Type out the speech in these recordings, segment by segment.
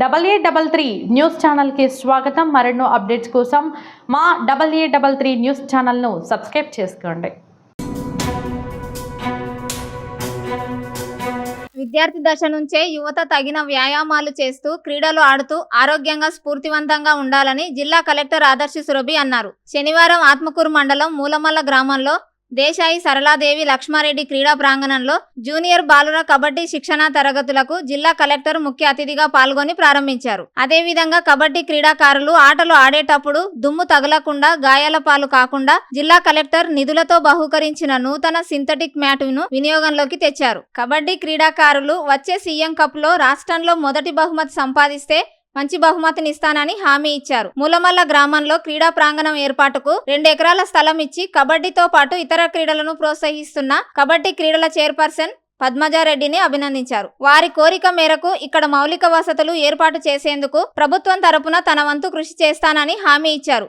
Double A double three news ఛానల్కి స్వాగతం. మరెన్నో అప్డేట్స్ కోసం మా double A double three news ఛానల్ను సబ్స్క్రైబ్ చేసుకోండి. విద్యార్థి దశ నుంచే యువత తగిన వ్యాయామాలు చేస్తూ క్రీడలు ఆడుతూ ఆరోగ్యంగా స్ఫూర్తివంతంగా ఉండాలని జిల్లా కలెక్టర్ ఆదర్శి సురభి అన్నారు. శనివారం ఆత్మకూరు మండలం మూలమల్ల గ్రామంలో దేశాయి సరళాదేవి లక్ష్మారెడ్డి క్రీడా ప్రాంగణంలో జూనియర్ బాలుర కబడ్డీ శిక్షణా తరగతులకు జిల్లా కలెక్టర్ ముఖ్య అతిథిగా పాల్గొని ప్రారంభించారు. అదేవిధంగా కబడ్డీ క్రీడాకారులు ఆటలు ఆడేటప్పుడు దుమ్ము తగలకుండా గాయాల పాలు కాకుండా జిల్లా కలెక్టర్ నిధులతో బహూకరించిన నూతన సింథటిక్ మ్యాట్ను వినియోగంలోకి తెచ్చారు. కబడ్డీ క్రీడాకారులు వచ్చే సీఎం కప్లో రాష్ట్రంలో మొదటి బహుమతి సంపాదిస్తే మంచి బహుమతిని ఇస్తానని హామీ ఇచ్చారు. మూలమల్ల గ్రామంలో క్రీడా ప్రాంగణం ఏర్పాటుకు రెండు ఎకరాల స్థలం ఇచ్చి కబడ్డీతో పాటు ఇతర క్రీడలను ప్రోత్సహిస్తున్న కబడ్డీ క్రీడల చైర్పర్సన్ పద్మజారెడ్డిని అభినందించారు. వారి కోరిక మేరకు ఇక్కడ మౌలిక వసతులు ఏర్పాటు చేసేందుకు ప్రభుత్వం తరపున తన వంతు కృషి చేస్తానని హామీ ఇచ్చారు.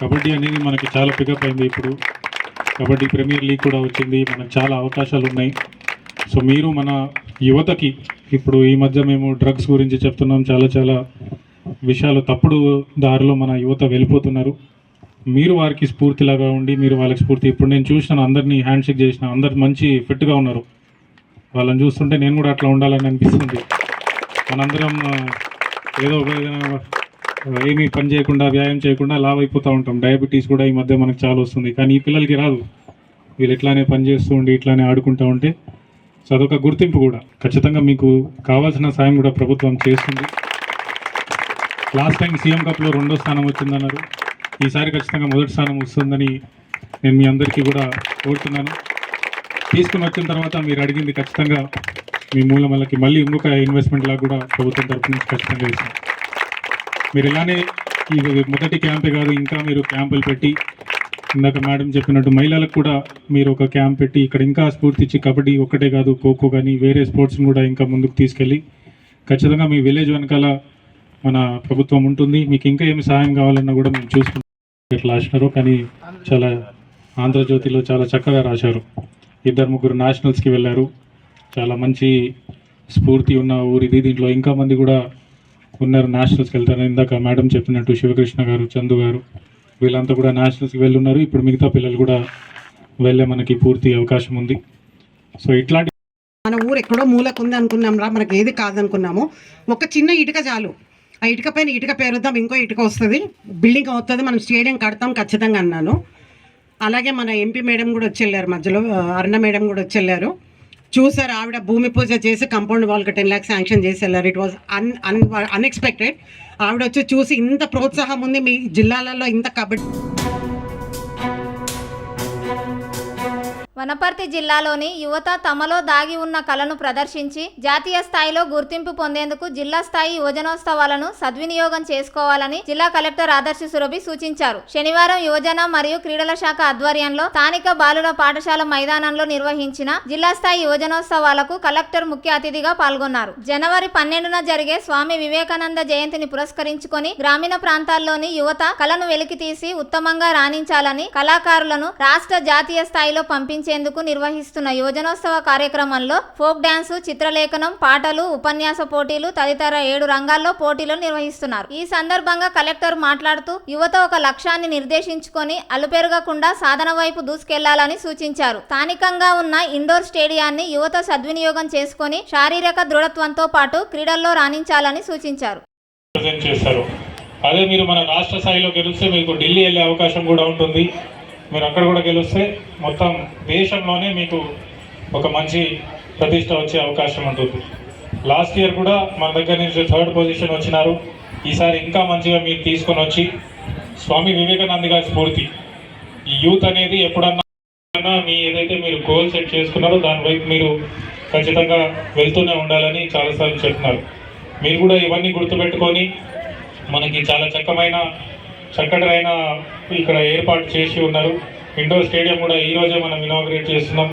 కబడ్డీ అనేది మనకి చాలా పికప్ అయింది ఇప్పుడు. కబడ్డీ ప్రీమియర్ లీగ్ కూడా వచ్చింది. మనకు చాలా అవకాశాలు ఉన్నాయి. సో మీరు మన యువతకి ఇప్పుడు ఈ మధ్య మేము డ్రగ్స్ గురించి చెప్తున్నాం చాలా చాలా విషయాలు తప్పుడు దారిలో మన యువత వెళ్ళిపోతున్నారు. మీరు వారికి స్ఫూర్తిలాగా ఉండి మీరు వాళ్ళకి స్ఫూర్తి ఇప్పుడు నేను చూసిన అందరినీ హ్యాండ్షేక్ చేసిన అందరు మంచి ఫిట్గా ఉన్నారు. వాళ్ళని చూస్తుంటే నేను కూడా అట్లా ఉండాలని అనిపిస్తుంది. మనందరం ఏదో ఒక ఏమీ పని చేయకుండా వ్యాయామం చేయకుండా లావ్ అయిపోతూ ఉంటాం. డయాబెటీస్ కూడా ఈ మధ్య మనకు చాలా వస్తుంది. కానీ ఈ పిల్లలకి రాదు. వీళ్ళు ఇట్లానే పని చేస్తూ ఉండి ఇట్లానే ఆడుకుంటూ ఉంటే సో అదొక గుర్తింపు కూడా. ఖచ్చితంగా మీకు కావాల్సిన సాయం కూడా ప్రభుత్వం చేస్తుంది. లాస్ట్ టైం సీఎం కప్లో రెండో స్థానం వచ్చిందన్నారు. ఈసారి ఖచ్చితంగా మొదటి స్థానం వస్తుందని నేను మీ అందరికీ కూడా కోరుతున్నాను. తీసుకుని వచ్చిన తర్వాత మీరు అడిగింది ఖచ్చితంగా మీ మూలమల్లకి మళ్ళీ ఇంకొక ఇన్వెస్ట్మెంట్ లాగా కూడా ప్రభుత్వం తరపు నుంచి ఖచ్చితంగా ఇస్తాం. మీరు ఇలానే ఈ మొదటి క్యాంపే కాదు ఇంకా మీరు క్యాంపులు పెట్టి ఇందాక మేడం చెప్పినట్టు మహిళలకు కూడా మీరు ఒక క్యాంప్ పెట్టి ఇక్కడ ఇంకా స్ఫూర్తి ఇచ్చి కబడ్డీ ఒక్కటే కాదు ఖోఖో కానీ వేరే స్పోర్ట్స్ని కూడా ఇంకా ముందుకు తీసుకెళ్ళి ఖచ్చితంగా మీ విలేజ్ వెనకాల మన ప్రభుత్వం ఉంటుంది. మీకు ఇంకా ఏమి సహాయం కావాలన్నా కూడా మేము చూసుకుంటాం. ఇట్లా రాసినారు కానీ చాలా ఆంధ్రజ్యోతిలో చాలా చక్కగా రాశారు. ఇద్దరు ముగ్గురు నేషనల్స్కి వెళ్ళారు. చాలా మంచి స్ఫూర్తి ఉన్న ఊరిది దీంట్లో ఇంకా మంది కూడా ఉన్నారు నేషనల్స్కి వెళ్తారు ఇందాక మేడం చెప్పినట్టు శివకృష్ణ గారు చందు గారు. వీళ్ళంతా కూడా నేషనల్స్కి వెళ్ళున్నారు. ఇప్పుడు మిగతా పిల్లలు కూడా వెళ్ళే మనకి పూర్తి అవకాశం ఉంది. సో ఇట్లాంటి మన ఊరు ఎక్కడో మూలకు ఉంది అనుకున్నాం రా మనకి ఏది కాదనుకున్నాము. ఒక చిన్న ఇటుక చాలు. ఆ ఇటుక పైన ఇటుక పేరుద్దాం ఇంకో ఇటుక వస్తుంది. బిల్డింగ్ అవుతుంది మనం స్టేడియం కడతాం ఖచ్చితంగా అన్నాను. అలాగే మన ఎంపీ మేడం కూడా వచ్చి మధ్యలో అర్ణ అరుణ మేడం కూడా వచ్చి చూసారు ఆవిడ భూమి పూజ చేసి కాంపౌండ్ వాళ్ళకి టెన్ ల్యాక్స్ శాంక్షన్ చేసి వెళ్ళారు it was un un unexpected ఆవిడ వచ్చి చూసి ఇంత ప్రోత్సాహం ఉంది మీ జిల్లాలలో ఇంత కబడ్డీ వనపర్తి జిల్లాలోని యువత తమలో దాగి ఉన్న కళను ప్రదర్శించి జాతీయ స్థాయిలో గుర్తింపు పొందేందుకు జిల్లా స్థాయి యువజనోత్సవాలను సద్వినియోగం చేసుకోవాలని జిల్లా కలెక్టర్ ఆదర్శ సురభి సూచించారు. శనివారం యువజన మరియు క్రీడల శాఖ ఆధ్వర్యంలో స్థానిక బాలుల పాఠశాల మైదానంలో నిర్వహించిన జిల్లా స్థాయి యువజనోత్సవాలకు కలెక్టర్ ముఖ్య అతిథిగా పాల్గొన్నారు. జనవరి పన్నెండున జరిగే స్వామి వివేకానంద జయంతిని పురస్కరించుకొని గ్రామీణ ప్రాంతాల్లోని యువత కళను వెలికితీసి ఉత్తమంగా రాణించాలని కళాకారులను రాష్ట్ర జాతీయ స్థాయిలో పంపించారు. అందించేందుకు నిర్వహిస్తున్న యువజనోత్సవ కార్యక్రమంలో ఫోక్ డాన్సు చిత్రలేఖనం పాటలు ఉపన్యాస పోటీలు తదితర ఏడు రంగాల్లో పోటీలు నిర్వహిస్తున్నారు. ఈ సందర్భంగా కలెక్టర్ మాట్లాడుతూ యువత ఒక లక్ష్యాన్ని నిర్దేశించుకొని అలుపెరగకుండా సాధన వైపు దూసుకెళ్ళాలని సూచించారు. స్థానికంగా ఉన్న ఇండోర్ స్టేడియాన్ని యువత సద్వినియోగం చేసుకొని శారీరక దృఢత్వంతో పాటు క్రీడల్లో రాణించాలని సూచించారు. అదే మీరు మన రాష్ట్ర స్థాయిలో గెలిస్తే మీకు ఢిల్లీ వెళ్ళే అవకాశం కూడా ఉంటుంది. మీరు అక్కడ కూడా గెలిస్తే మొత్తం దేశంలోనే మీకు ఒక మంచి ప్రతిష్ట వచ్చే అవకాశం ఉంటుంది. లాస్ట్ ఇయర్ కూడా మన దగ్గర నుంచి థర్డ్ పొజిషన్ వచ్చినారు. ఈసారి ఇంకా మంచిగా మీరు తీసుకొని వచ్చి స్వామి వివేకానంద గారి స్ఫూర్తి. ఈ యూత్ అనేది ఎప్పుడన్నా మీ ఏదైతే మీరు గోల్ సెట్ చేసుకున్నారో దాని వైపు మీరు ఖచ్చితంగా వెళ్తూనే ఉండాలని చాలాసార్లు చెప్తున్నారు మీరు కూడా ఇవన్నీ గుర్తుపెట్టుకొని మనకి చాలా చక్కమైన చక్కటైన ఇక్కడ ఏర్పాటు చేసి ఉన్నారు. ఇండోర్ స్టేడియం కూడా ఈరోజే మనం ఇనాగ్రేట్ చేస్తున్నాం.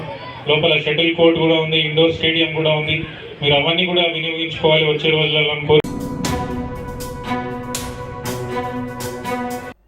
లోపల షటిల్ కోర్ట్ కూడా ఉంది ఇండోర్ స్టేడియం కూడా ఉంది. మీరు అవన్నీ కూడా వినియోగించుకోవాలి వచ్చే రోజులలో అనుకో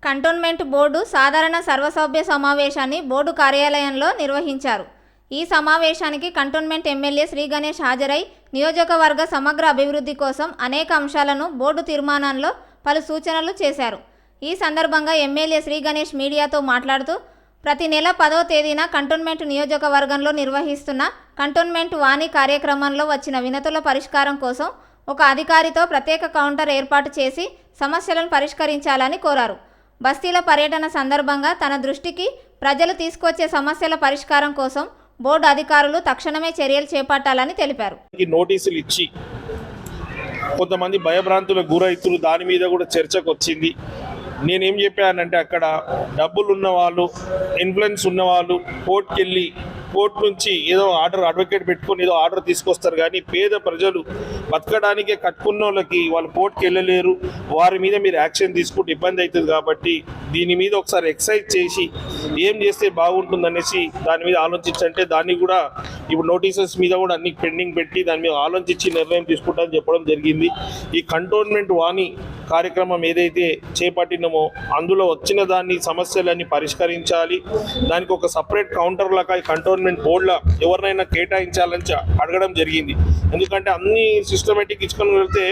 కంటోన్మెంట్ బోర్డు సాధారణ సర్వసభ్య సమావేశాన్ని బోర్డు కార్యాలయంలో నిర్వహించారు. ఈ సమావేశానికి కంటోన్మెంట్ ఎమ్మెల్యే శ్రీ గణేష్ హాజరై నియోజకవర్గ సమగ్ర అభివృద్ధి కోసం అనేక అంశాలను బోర్డు తీర్మానంలో పలు సూచనలు చేశారు. ఈ సందర్భంగా ఎమ్మెల్యే శ్రీ గణేష్ మీడియాతో మాట్లాడుతూ ప్రతి నెల పదో తేదీన కంటోన్మెంట్ నియోజకవర్గంలో నిర్వహిస్తున్న కంటోన్మెంట్ వాణి కార్యక్రమంలో వచ్చిన వినతుల పరిష్కారం కోసం ఒక అధికారితో ప్రత్యేక కౌంటర్ ఏర్పాటు చేసి సమస్యలను పరిష్కరించాలని కోరారు. బస్తీల పర్యటన సందర్భంగా తన దృష్టికి ప్రజలు తీసుకొచ్చే సమస్యల పరిష్కారం కోసం బోర్డు అధికారులు తక్షణమే చర్యలు చేపట్టాలని తెలిపారు. నోటీసులు ఇచ్చి కొంతమంది భయభ్రాంతులకు గురైతులు దాని మీద కూడా చర్చకు వచ్చింది. నేనేం చెప్పానంటే అక్కడ డబ్బులు ఉన్నవాళ్ళు ఇన్ఫ్లుయెన్స్ ఉన్న వాళ్ళు కోర్టుకి వెళ్ళి కోర్టు నుంచి ఏదో ఆర్డర్ అడ్వకేట్ పెట్టుకొని ఏదో ఆర్డర్ తీసుకొస్తారు కానీ పేద ప్రజలు బతకడానికే కట్టుకున్న వాళ్ళకి వాళ్ళు కోర్టుకి వెళ్ళలేరు వారి మీద మీరు యాక్షన్ తీసుకుంటే ఇబ్బంది అవుతుంది కాబట్టి దీని మీద ఒకసారి ఎక్సైజ్ చేసి ఏం చేస్తే బాగుంటుందనేసి దాని మీద ఆలోచించంటే దాన్ని కూడా ఇప్పుడు నోటీసెస్ మీద కూడా అన్ని పెండింగ్ పెట్టి దాని మీద ఆలోచించి నిర్ణయం తీసుకుంటామని చెప్పడం జరిగింది. ఈ కంటోన్మెంట్ వాణి కార్యక్రమం ఏదైతే చేపట్టినమో అందులో వచ్చిన దాన్ని సమస్యలన్నీ పరిష్కరించాలి. దానికి ఒక సపరేట్ కౌంటర్ లాగా ఈ కంటోన్మెంట్ బోర్డులో ఎవరినైనా కేటాయించాలని అడగడం జరిగింది. ఎందుకంటే అన్ని సిస్టమేటిక్ ఇచ్చుకొని వెళ్తే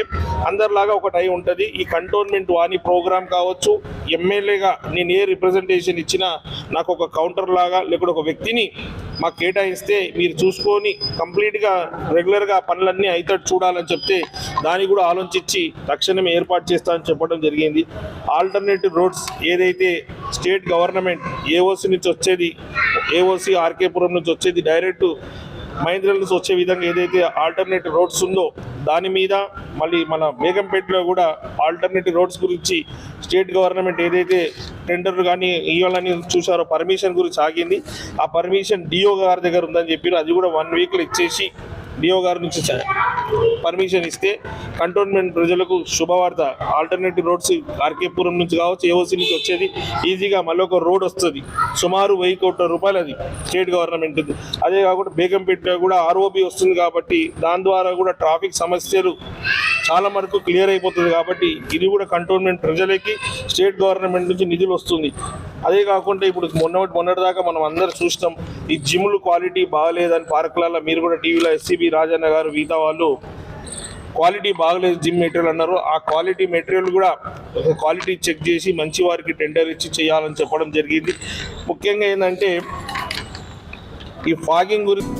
అందరిలాగా ఒకటి అయి ఉంటుంది. ఈ కంటోన్మెంట్ వాణి ప్రోగ్రామ్ కావచ్చు ఎమ్మెల్యేగా నేను ఏ రిప్రజెంటేషన్ ఇచ్చినా నాకు ఒక కౌంటర్ లాగా లేకుంటే ఒక వ్యక్తిని మాకు కేటాయిస్తే మీరు చూసుకొని కంప్లీట్గా రెగ్యులర్గా పనులన్నీ అయితే చూడాలని చెప్తే దాన్ని కూడా ఆలోచించి తక్షణమే ఏర్పాటు చేస్తామని చెప్పడం జరిగింది. ఆల్టర్నేటివ్ రోడ్స్ ఏదైతే స్టేట్ గవర్నమెంట్ ఏఓసి నుంచి వచ్చేది ఏఓసి ఆర్కేపురం నుంచి వచ్చేది డైరెక్ట్ మహేంద్ర వచ్చే విధంగా ఏదైతే ఆల్టర్నేటివ్ రోడ్స్ ఉందో దాని మీద మళ్ళీ మన బేగంపేటలో కూడా ఆల్టర్నేటివ్ రోడ్స్ గురించి స్టేట్ గవర్నమెంట్ ఏదైతే టెండర్ కానీ ఇవ్వాలని చూసారో పర్మిషన్ గురించి ఆగింది. ఆ పర్మిషన్ డిఓ గారి దగ్గర ఉందని చెప్పి అది కూడా వన్ వీక్లో ఇచ్చేసి డిఓ గారి నుంచి పర్మిషన్ ఇస్తే కంటోన్మెంట్ ప్రజలకు శుభవార్త. ఆల్టర్నేటివ్ రోడ్స్ ఆర్కేపురం నుంచి కావచ్చు ఏఓసి నుంచి వచ్చేది ఈజీగా మళ్ళీ ఒక రోడ్ వస్తుంది. సుమారు వెయ్యి కోట్ల రూపాయలు అది స్టేట్ గవర్నమెంట్ అదే కాకుండా బేగంపేట కూడా ఆర్ఓబి వస్తుంది కాబట్టి దాని ద్వారా కూడా ట్రాఫిక్ సమస్యలు చాలా వరకు క్లియర్ అయిపోతుంది కాబట్టి ఇది కూడా కంటోన్మెంట్ ప్రజలకి స్టేట్ గవర్నమెంట్ నుంచి నిధులు వస్తుంది. అదే కాకుండా ఇప్పుడు మొన్న మొన్నటిదాకా మనం అందరు చూసినాం ఈ జిమ్లు క్వాలిటీ బాగాలేదని పార్కులలో మీరు కూడా టీవీలో ఎస్సీబీ రాజన్న గారు మిగతా వాళ్ళు క్వాలిటీ బాగలేదు జిమ్ మెటీరియల్ అన్నారు. ఆ క్వాలిటీ మెటీరియల్ కూడా క్వాలిటీ చెక్ చేసి మంచి వారికి టెండర్ ఇచ్చి చేయాలని చెప్పడం జరిగింది. ముఖ్యంగా ఏంటంటే ఈ ఫాగింగ్ గురించి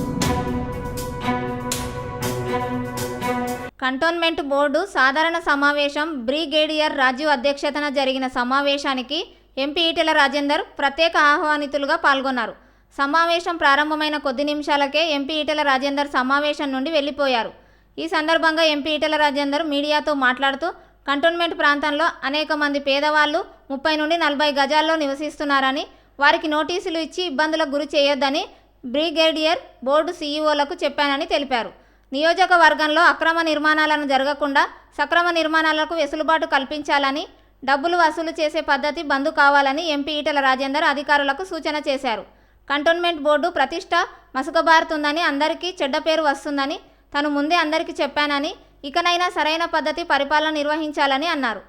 కంటోన్మెంట్ బోర్డు సాధారణ సమావేశం బ్రిగేడియర్ రాజీవ్ అధ్యక్షతన జరిగిన సమావేశానికి ఎంపీ ఈటెల రాజేందర్ ప్రత్యేక ఆహ్వానితులుగా పాల్గొన్నారు. సమావేశం ప్రారంభమైన కొద్ది నిమిషాలకే ఎంపీ ఈటెల రాజేందర్ సమావేశం నుండి వెళ్ళిపోయారు. ఈ సందర్భంగా ఎంపీ ఈటెల రాజేందర్ మీడియాతో మాట్లాడుతూ కంటోన్మెంట్ ప్రాంతంలో అనేక మంది పేదవాళ్ళు ముప్పై నుండి నలభై గజాల్లో నివసిస్తున్నారని వారికి నోటీసులు ఇచ్చి ఇబ్బందులకు గురి చేయొద్దని బ్రిగేడియర్ బోర్డు సీఈఓలకు చెప్పానని తెలిపారు. నియోజకవర్గంలో అక్రమ నిర్మాణాలను జరగకుండా సక్రమ నిర్మాణాలకు వెసులుబాటు కల్పించాలని డబ్బులు వసూలు చేసే పద్ధతి బంద్ కావాలని ఎంపీ ఈటల రాజేందర్ అధికారులకు సూచన చేశారు. కంటోన్మెంట్ బోర్డు ప్రతిష్ట మసుకబారుతుందని అందరికీ చెడ్డ పేరు వస్తుందని తను ముందే అందరికీ చెప్పానని ఇకనైనా సరైన పద్ధతి పరిపాలన నిర్వహించాలని అన్నారు.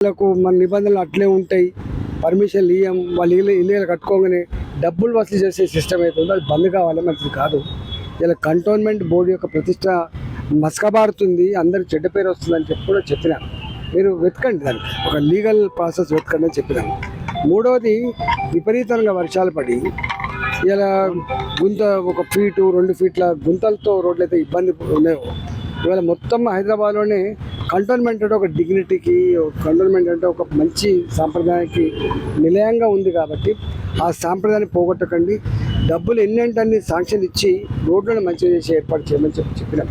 వాళ్ళకు మన నిబంధనలు అట్లే ఉంటాయి. పర్మిషన్ ఇయ్యం వాళ్ళు ఇల్లు ఇల్లు కట్టుకోగానే డబ్బులు వసూలు చేసే సిస్టమ్ అయితే అది బంద్ కావాలి మంచిది కాదు. ఇలా కంటోన్మెంట్ బోర్డు యొక్క ప్రతిష్ట మసకబారుతుంది అందరికి చెడ్డ పేరు వస్తుందని చెప్పి కూడా చెప్పినాను మీరు వెతకండి దానికి ఒక లీగల్ ప్రాసెస్ వెతకండి అని చెప్పినాను మూడవది విపరీతంగా వర్షాలు పడి ఇలా గుంత ఒక ఫీటు రెండు ఫీట్ల గుంతలతో రోడ్లు అయితే ఇబ్బంది ఉన్నాయో ఇవాళ మొత్తం హైదరాబాద్లోనే కంటోన్మెంట్ అంటే ఒక డిగ్నిటీకి కంటోన్మెంట్ అంటే ఒక మంచి సాంప్రదాయానికి నిలయంగా ఉంది కాబట్టి ఆ సాంప్రదాయాన్ని పోగొట్టకండి. డబ్బులు ఎన్నింటన్ని శాంక్షన్ ఇచ్చి రోడ్లను మంచిగా చేసి ఏర్పాటు చేయమని చెప్పి చెప్పిన.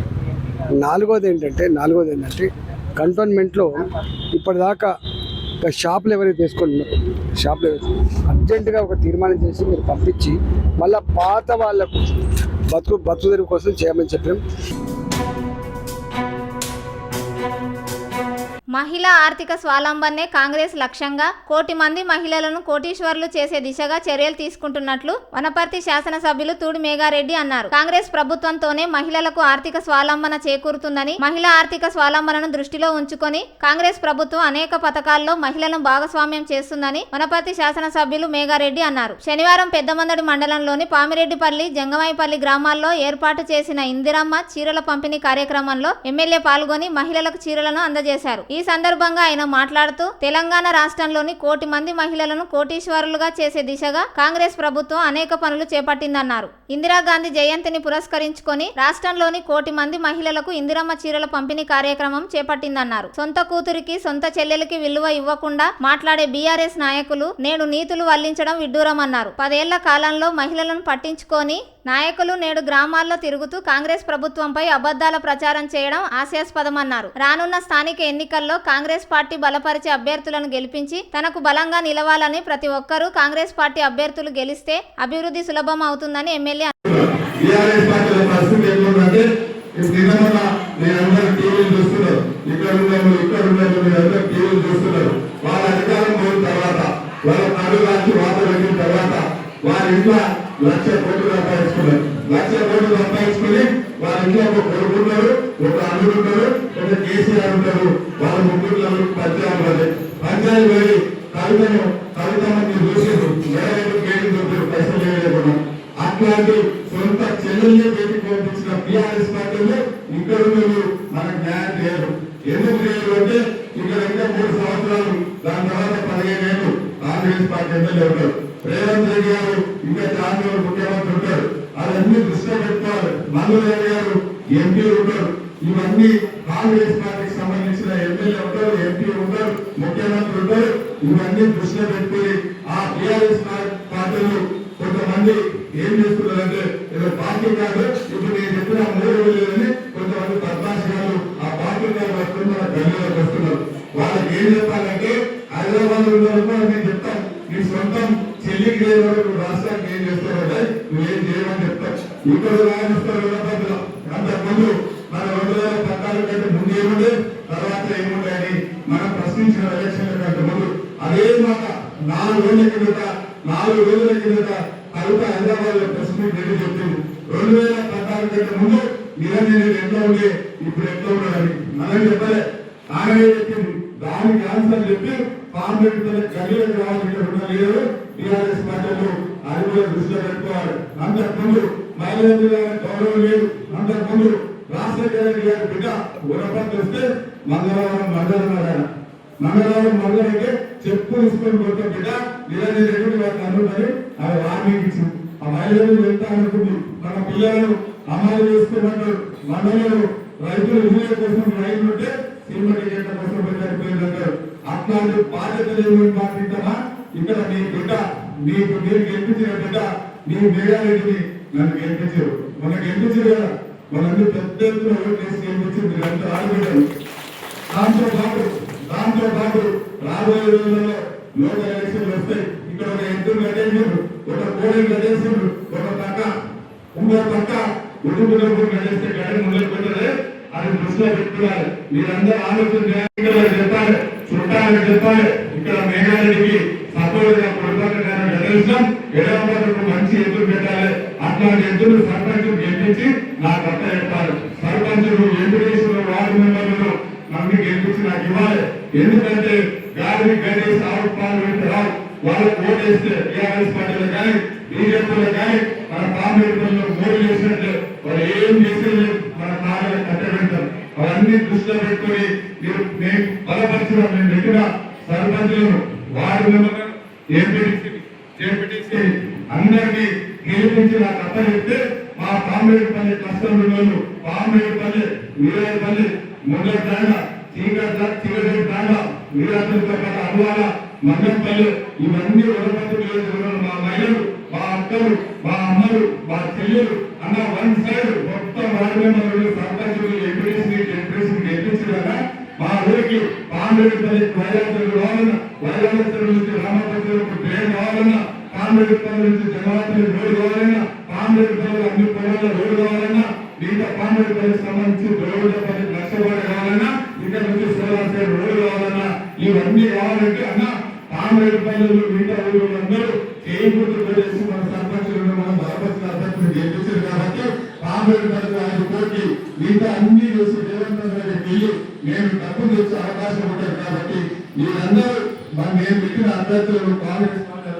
నాలుగోది ఏంటంటే నాలుగోది ఏంటంటే కంటోన్మెంట్లో ఇప్పటిదాకా షాపులు ఎవరైతే తీసుకుంటున్నారో షాప్లో అర్జెంటుగా ఒక తీర్మానం చేసి మీరు పంపించి మళ్ళీ పాత వాళ్ళకు బతుకు బతుకు కోసం చేయమని చెప్పాం. మహిళా ఆర్థిక స్వావలంబనే కాంగ్రెస్ లక్ష్యంగా కోటి మంది మహిళలను కోటీశ్వరులు చేసే దిశగా చర్యలు తీసుకుంటున్నట్లు వనపర్తి శాసనసభ్యులు తూడి మేఘారెడ్డి అన్నారు. కాంగ్రెస్ ప్రభుత్వంతోనే మహిళలకు ఆర్థిక స్వావలంబన చేకూరుతుందని మహిళా ఆర్థిక స్వావలంబనను దృష్టిలో ఉంచుకొని కాంగ్రెస్ ప్రభుత్వం అనేక పథకాల్లో మహిళలను భాగస్వామ్యం చేస్తుందని వనపర్తి శాసనసభ్యులు మేఘారెడ్డి అన్నారు. శనివారం పెద్దమందడి మండలంలోని పామిరెడ్డిపల్లి జంగమాయిపల్లి గ్రామాల్లో ఏర్పాటు చేసిన ఇందిరమ్మ చీరల పంపిణీ కార్యక్రమంలో ఎమ్మెల్యే పాల్గొని మహిళలకు చీరలను అందజేశారు. ఈ సందర్భంగా ఆయన మాట్లాడుతూ తెలంగాణ రాష్ట్రంలోని కోటి మంది మహిళలను కోటీశ్వరులుగా చేసే దిశగా కాంగ్రెస్ ప్రభుత్వం అనేక పనులు చేపట్టిందన్నారు. ఇందిరాగాంధీ జయంతిని పురస్కరించుకొని రాష్ట్రంలోని కోటి మంది మహిళలకు ఇందిరమ్మ చీరల పంపిణీ కార్యక్రమం చేపట్టిందన్నారు. సొంత కూతురికి సొంత చెల్లెలకి విలువ ఇవ్వకుండా మాట్లాడే బీఆర్ఎస్ నాయకులు నేడు నీతులు వల్లించడం విడ్డూరమన్నారు. పదేళ్ళ కాలంలో మహిళలను పట్టించుకొని నాయకులు నేడు గ్రామాల్లో తిరుగుతూ కాంగ్రెస్ ప్రభుత్వంపై అబద్ధాల ప్రచారం చేయడం హాస్యాస్పదమన్నారు. రానున్న స్థానిక ఎన్నికల్లో కాంగ్రెస్ పార్టీ బలపరిచే అభ్యర్థులను గెలిపించి తనకు బలంగా నిలవాలని ప్రతి ఒక్కరూ కాంగ్రెస్ పార్టీ అభ్యర్థులు గెలిస్తే అభివృద్ధి సులభం అవుతుందని ఎమ్మెల్యే వాళ్ళ అధికారం పోయిన తర్వాత వాళ్ళ తర్వాత వారి ఇంట్లో లక్ష కోట్లు సంపాదించుకున్నారు లక్ష కోట్లు సంపాదించుకుని వాళ్ళ ఇంట్లో ఒక కొడుకు ఉన్నారు ఒక అల్లుడు ఉన్నారు ఒక కేసీఆర్ ఉంటారు వాళ్ళ ముగ్గురు పంచాయతీ వాళ్ళే. పంచాయతీ వెళ్ళి కవితను కవితను మీరు చూసారు వేరే గేట్లు దొరికారు పైసలు లేకుండా అట్లాంటి సొంత చెల్లెల్ని బయటికి పంపించిన బీఆర్ఎస్ పార్టీలో ఇక్కడ మీరు మనకు న్యాయం చేయరు. ఎందుకు చేయరు అంటే ఇక్కడ ఇంకా మూడు సంవత్సరాలు దాని తర్వాత పదిహేను ఏళ్ళు కాంగ్రెస్ పార్టీ ఎమ్మెల్యే ఉంటారు. రేవంత్ రెడ్డి గారు ఇంకా చాలా ముఖ్యమంత్రి ఉంటారు. అవన్నీ దృష్టిలో పెట్టుకోవాలి. మల్లు గారు ఎంపీలు ఉంటారు. ఇవన్నీ కాంగ్రెస్ పార్టీకి సంబంధించిన ఎమ్మెల్యే ఉంటారు ఎంపీ ఉంటారు ముఖ్యమంత్రి ఉంటారు. ఇవన్నీ దృష్టిలో పెట్టుకుని ఆ టీఆర్ఎస్ పార్టీలు కొంతమంది ఏం చేస్తున్నారంటే ఏదో పార్టీ కాదు. ఇప్పుడు నేను చెప్పిన మూడు వేలని కొంతమంది బద్మాష్ గారు ఆ పార్టీ గారు వస్తున్న మన గల్లీలోకి వస్తున్నారు. వాళ్ళకి ఏం చెప్పాలంటే హైదరాబాద్ ఉన్న ఇక్కడ రాయిస్తారు వినపద్దులు అంతకుముందు మన రెండు వేల పద్నాలుగు కంటే ముందు ఏముండే తర్వాత ఏముండే అని మనం ప్రశ్నించిన ఎలక్షన్ల కంటే ముందు అదే మాట నాలుగు రోజుల కిందట నాలుగు రోజుల కిందట కవిత హైదరాబాద్లో ప్రెస్ మీట్ పెట్టి చెప్పింది రెండు వేల పద్నాలుగు కంటే ముందు నిరంజన్ ఎట్లా ఉండే ఇప్పుడు ఎట్లా ఉన్నాడని మనం చెప్పలే ఆమె చెప్పింది దానికి ఆన్సర్ చెప్పి పార్లమెంట్ గడిలకు రావాలి ఇక్కడ ఉన్న లీడరు టీఆర్ఎస్ పార్టీలు అది కూడా దృష్టిలో పెట్టుకోవాలి అంతకుముందు మహిళలు గౌరవం లేదు. అంతకుముందు రాజశేఖర రెడ్డి గారి బిడ్డ ఉరపత్తి వస్తే మంగళవారం మంగళవారం మంగళవారం మొదలైతే చెప్పు తీసుకొని పోతే బిడ్డ నిరంజన్ రెడ్డి వారికి అనుకుంటారు అది వార్నింగ్ ఇచ్చింది ఆ మహిళలు వెళ్తా అనుకుంది? మన పిల్లలను అమలు చేసుకున్నట్టు మండలం రైతులు విజయ కోసం రైతులు ఉంటే సినిమా టికెట్ల కోసం పెట్టారు అట్లాంటి బాధ్యత లేని మాట్లాడతామా ఇక్కడ మీ బిడ్డ మీకు మీరు గెలిపించిన బిడ్డ నీ మేఘారెడ్డిని నన్ను గెలిపించారు. మొన్న గెలిపించారు కదా వాళ్ళందరూ పెద్ద ఎత్తున ఓట్లు వేసి గెలిపించారు. మీరంతా ఆడబిడ్డారు దాంతో పాటు దాంతో పాటు రాబోయే రోజులలో లోకల్ ఎలక్షన్లు వస్తాయి. ఇక్కడ ఒక ఎద్దులు కట్టేసారు ఒక కోడలు కట్టేసారు ఒక పక్క ఇంకో పక్క ఉడుపు డబ్బులు కట్టేస్తే గడి ముందుకు పెట్టలే అది దృష్టిలో పెట్టుకోవాలి. మీరందరూ ఆలోచన చేయాలి చెప్పాలి చుట్టాలని చెప్పాలి ఇక్కడ మేఘారెడ్డికి సపోర్ట్గా కుటుంబాల గెలిచాం ఎడవరకు మంచి ఎదురు పెట్టాలి. అట్లాంటి ఎదురు సర్పంచ్ గెలిపించి నాకు అర్థం చెప్పాలి సర్పంచులు ఎంపీటీసులు వార్డు మెంబర్లు నన్ను గెలిపించి నాకు ఇవ్వాలి. ఎందుకంటే గాలి గడి సాగు పాలు పెట్టరావు వాళ్ళకు ఓటేస్తే టీఆర్ఎస్ పార్టీలో కానీ బీజేపీలో కానీ మన కాంగ్రెస్లో మోడీ చేసినట్టు వాళ్ళు ఏం చేసేది మన కాళ్ళ కట్టబెడతారు అవన్నీ దృష్టిలో పెట్టుకొని మీరు మేము బలపరిచిన మేము పెట్టిన సర్పంచులను వార్డు మెంబర్ ఎంపీటీసీ జేపీటీసీ అందరినీ గెలిపించి నాకు అప్ప మా పాంబేడుపల్లి కష్టం వాళ్ళు వీరేపల్లి వీరాయపల్లి ముందర దాండ వీరాపల్లితో పాటు అల్వాల మంగంపల్లి ఇవన్నీ వడపతి నియోజకవర్గంలో మా మహిళలు మా అక్కలు మా అమ్మలు మా చెల్లెలు అన్న వన్ సైడ్ మొత్తం వార్డు మెంబర్లు సర్పంచులు ఎంపీసీ ఎంపీసీ గెలిపించారా మా ఊరికి పాంబేడుపల్లి వైరాజులు కావాలన్నా వైరాజుల నుంచి రామపల్లికి ట్రైన్ కావాలన్నా పాంబేడుపల్లి నుంచి జగవాపల్లి రోడ్డు కావాలన్నా పాంబేడుపల్లి అన్ని పొలాల రోడ్డు కావాలన్నా మిగతా పాంబేడుపల్లికి సంబంధించి రోడ్డు పల్లి నష్టపడి కావాలన్నా ఇక్కడ నుంచి సోలార్ రోడ్డు కావాలన్నా ఇవన్నీ కావాలంటే అన్న పాండవి పనులు మిగతా ఊళ్ళు అందరూ చేయకూడదు కొట్టేసి మన సర్పంచులను మనం సర్పంచ్ అధ్యక్షులు గెలిపించారు కాబట్టి కాంగ్రెస్ పనులు ఐదు కోట్లు మిగతా అన్ని రెడ్డికి వెళ్ళి నేను డబ్బు తెచ్చే అవకాశం ఉంటుంది కాబట్టి మీరందరూ మరి నేను పెట్టిన అభ్యర్థులు కాంగ్రెస్ పార్టీ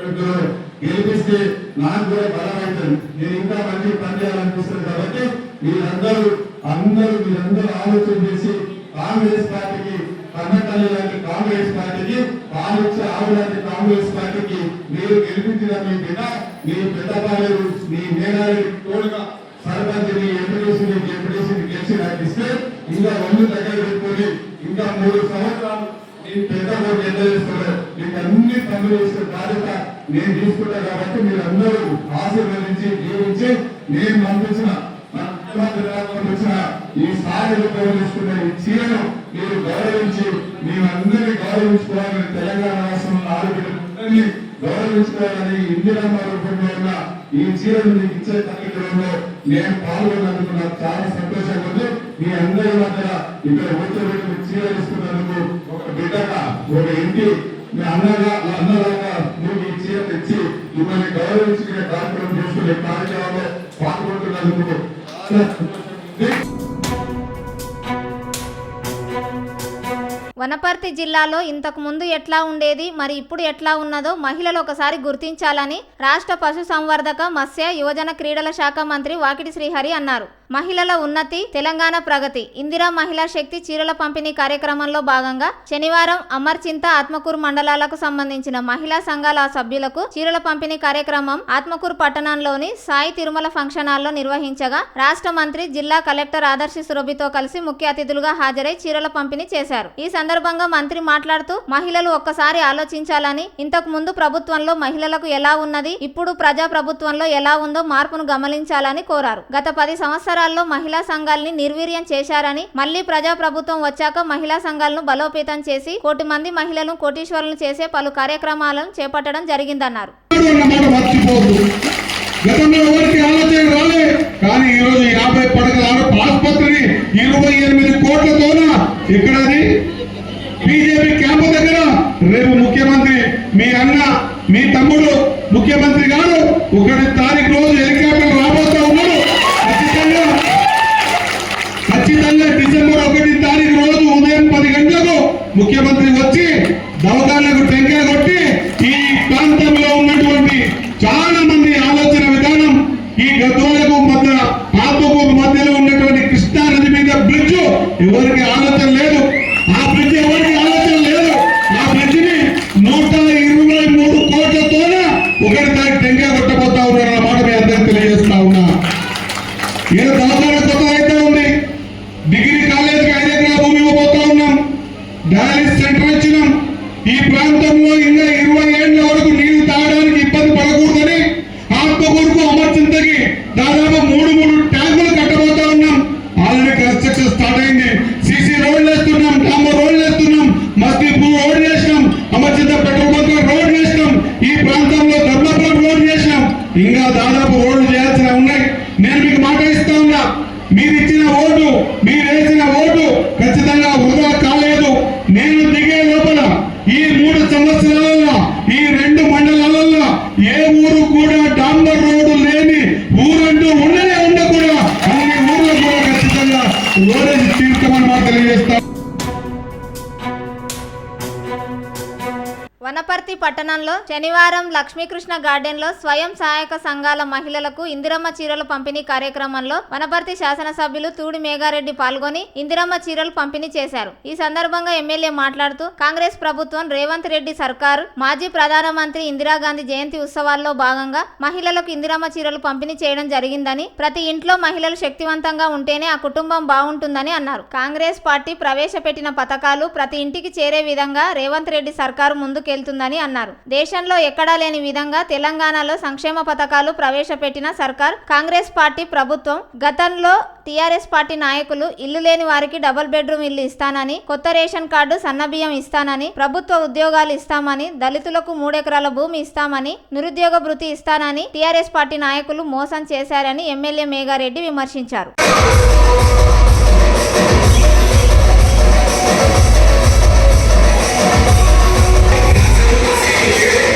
గెలిపిస్తే నాకు కూడా బలం అవుతుంది. నేను ఇంకా మంచి పని చేయాలనిపిస్తుంది కాబట్టి మీరందరూ అందరూ మీరందరూ ఆలోచన చేసి కాంగ్రెస్ పార్టీకి కన్నతల్లి లాంటి కాంగ్రెస్ పార్టీకి పాలిచ్చే ఆవు లాంటి కాంగ్రెస్ పార్టీకి మీరు గెలిపించిన మీ బిడ్డ మీ పెద్దపాలేరు మీ మేనారెడ్డి తోడుగా సర్పంచ్ని ఎంపీడీసీ గెలిచి నాకు ఇస్తే ఇంకా ఒళ్ళు దగ్గర పెట్టుకొని ఇంకా మూడు సంవత్సరాలు నేను పెద్ద ఓటు ఎంత చేస్తున్నారు మీకు అన్ని పనులు చేసే బాధ్యత నేను తీసుకుంటా కాబట్టి మీరు అందరూ ఆశీర్వదించి జీవించి నేను పంపించిన పంపించిన ఈ స్థాయిలో ఉపయోగిస్తున్న ఈ చీరను మీరు గౌరవించి మేమందరినీ గౌరవించుకోవాలని తెలంగాణ రాష్ట్రంలో ఆరోగ్య గౌరవించుకోవాలని ఇందిరామ్మ రూపంలో ఉన్న ఈ చీరను మీకు ఇచ్చే తల్లిదండ్రులు నేను పాల్గొన్నందుకు నాకు చాలా సంతోషంగా ఉంది. మీ అందరి దగ్గర ఇక్కడ కూర్చోబెట్టి మీకు ఇస్తున్నందుకు ఒక బిడ్డగా ఒక ఇంటి మీ అన్నగా అన్నలాగా నువ్వు ఈ చీర తెచ్చి మిమ్మల్ని గౌరవించుకునే కార్యక్రమం చేసుకునే కార్యక్రమంలో పాల్గొంటున్నందుకు వనపర్తి జిల్లాలో ఇంతకు ముందు ఎట్లా ఉండేది మరి ఇప్పుడు ఎట్లా ఉన్నదో మహిళలు ఒకసారి గుర్తించాలని రాష్ట్ర పశుసంవర్ధక మత్స్య యువజన క్రీడల శాఖ మంత్రి వాకిటి శ్రీహరి అన్నారు. మహిళల ఉన్నతి తెలంగాణ ప్రగతి. ఇందిరా మహిళా శక్తి చీరల పంపిణీ కార్యక్రమంలో భాగంగా శనివారం అమర్చింత ఆత్మకూరు మండలాలకు సంబంధించిన మహిళా సంఘాల సభ్యులకు చీరల పంపిణీ కార్యక్రమం ఆత్మకూరు పట్టణంలోని సాయి తిరుమల ఫంక్షన్ హాల్లో నిర్వహించగా రాష్ట్ర మంత్రి జిల్లా కలెక్టర్ ఆదర్శి సురభితో కలిసి ముఖ్య అతిథులుగా హాజరై చీరల పంపిణీ చేశారు. ఈ సందర్భంగా మంత్రి మాట్లాడుతూ మహిళలు ఒక్కసారి ఆలోచించాలని ఇంతకు ముందు ప్రభుత్వంలో మహిళలకు ఎలా ఉన్నది ఇప్పుడు ప్రజా ప్రభుత్వంలో ఎలా ఉందో మార్పును గమనించాలని కోరారు. గత పది సంవత్సరాల్లో మహిళా సంఘాల్ని నిర్వీర్యం చేశారని మళ్ళీ ప్రజా ప్రభుత్వం వచ్చాక మహిళా సంఘాలను బలోపేతం చేసి కోటి మంది మహిళలను కోటీశ్వరులను చేసే పలు కార్యక్రమాలను చేపట్టడం జరిగిందన్నారు. గతంలో ఎవరికి ఆలోచన రాలే కానీ ఈ రోజు యాభై పడకల ఆసుపత్రిని ఇరవై ఎనిమిది కోట్లతోన ఇక్కడది బీజేపీ క్యాంపు దగ్గర రేపు ముఖ్యమంత్రి మీ అన్న మీ తమ్ముడు ముఖ్యమంత్రి గారు ఒకటి తారీఖు రోజు യുവ పట్టణంలో శనివారం లక్ష్మీకృష్ణ గార్డెన్లో స్వయం సహాయక సంఘాల మహిళలకు ఇందిరమ్మ చీరల పంపిణీ కార్యక్రమంలో వనపర్తి శాసనసభ్యులు తూడి మేఘారెడ్డి పాల్గొని ఇందిరమ్మ చీరలు పంపిణీ చేశారు. ఈ సందర్భంగా ఎమ్మెల్యే మాట్లాడుతూ కాంగ్రెస్ ప్రభుత్వం రేవంత్ రెడ్డి సర్కారు మాజీ ప్రధానమంత్రి ఇందిరాగాంధీ జయంతి ఉత్సవాల్లో భాగంగా మహిళలకు ఇందిరమ్మ చీరలు పంపిణీ చేయడం జరిగిందని ప్రతి ఇంట్లో మహిళలు శక్తివంతంగా ఉంటేనే ఆ కుటుంబం బాగుంటుందని అన్నారు. కాంగ్రెస్ పార్టీ ప్రవేశపెట్టిన పథకాలు ప్రతి ఇంటికి చేరే విధంగా రేవంత్ రెడ్డి సర్కారు ముందుకెళ్తుందని అన్నారు. దేశంలో ఎక్కడా లేని విధంగా తెలంగాణలో సంక్షేమ పథకాలు ప్రవేశపెట్టిన సర్కార్ కాంగ్రెస్ పార్టీ ప్రభుత్వం గతంలో టీఆర్ఎస్ పార్టీ నాయకులు ఇల్లు లేని వారికి డబుల్ బెడ్రూమ్ ఇల్లు ఇస్తానని కొత్త రేషన్ కార్డు సన్నబియ్యం ఇస్తానని ప్రభుత్వ ఉద్యోగాలు ఇస్తామని దళితులకు మూడెకరాల భూమి ఇస్తామని నిరుద్యోగ భృతి ఇస్తానని టీఆర్ఎస్ పార్టీ నాయకులు మోసం చేశారని ఎమ్మెల్యే మేఘారెడ్డి విమర్శించారు. Yeah.